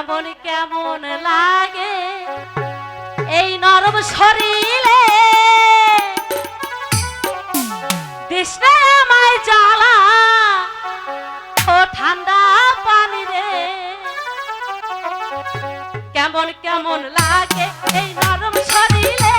কেমন লাগে? এই নরম শরীরে তৃষ্ণা আমায় জ্বালা, ও ঠান্ডা পানি রে। কেমন কেমন লাগে এই নরম শরীরে?